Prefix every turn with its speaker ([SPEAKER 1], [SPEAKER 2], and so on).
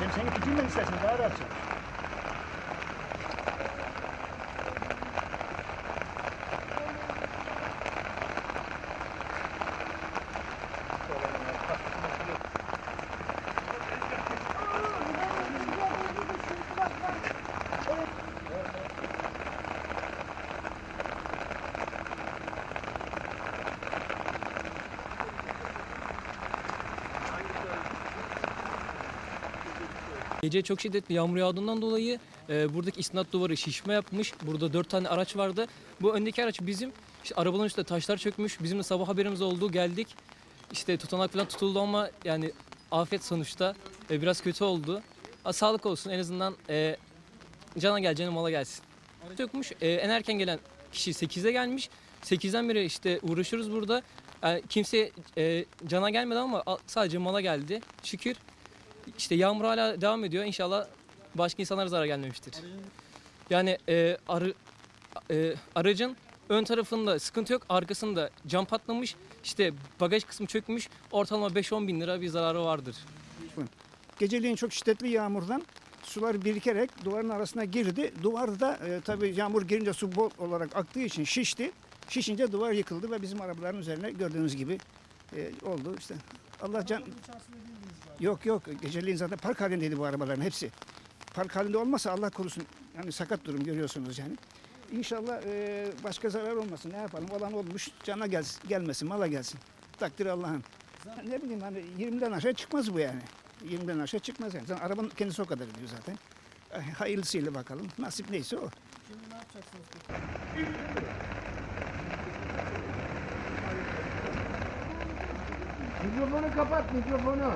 [SPEAKER 1] Sen seni küçülmen istersen daha rahat çalış.
[SPEAKER 2] Gece çok şiddetli yağmur yağdığından dolayı e, buradaki istinat duvarı şişme yapmış. Burada dört tane araç vardı. Bu öndeki araç bizim. İşte arabanın üstünde taşlar çökmüş. Bizim de sabah haberimiz oldu. Geldik. İşte tutanak falan tutuldu ama yani afet sonuçta e, biraz kötü oldu. A, sağlık olsun en azından e, cana geleceğine mala gelsin. Yokmuş. E, en erken gelen kişi 8'de gelmiş. 8'den beri işte uğraşıyoruz burada. Yani kimse e, cana gelmedi ama sadece mala geldi. Şükür. İşte yağmur hala devam ediyor. İnşallah başka insanlara zarar gelmemiştir. Yani e, arı, e, aracın ön tarafında sıkıntı yok. Arkasında cam patlamış. İşte bagaj kısmı çökmüş. Ortalama 5-10 bin lira bir zararı vardır.
[SPEAKER 3] Geceliğin çok şiddetli yağmurdan sular birikerek duvarın arasına girdi. Duvarda e, tabii yağmur girince su bol olarak aktığı için şişti. Şişince duvar yıkıldı ve bizim arabaların üzerine gördüğünüz gibi e, oldu işte. Allah can... Yok yok geceliğin zaten park halindeydi bu arabaların hepsi. Park halinde olmasa Allah korusun yani sakat durum görüyorsunuz yani. İnşallah e, başka zarar olmasın ne yapalım olan olmuş cana gelsin, gelmesin mala gelsin. Takdir Allah'ın. Ne bileyim hani 20'den aşağı çıkmaz bu yani. 20'den aşağı çıkmaz yani. Zaten arabanın kendisi o kadar ediyor zaten. Hayırlısıyla bakalım. Nasip neyse o.
[SPEAKER 4] Mikrofonu kapat mikrofonu.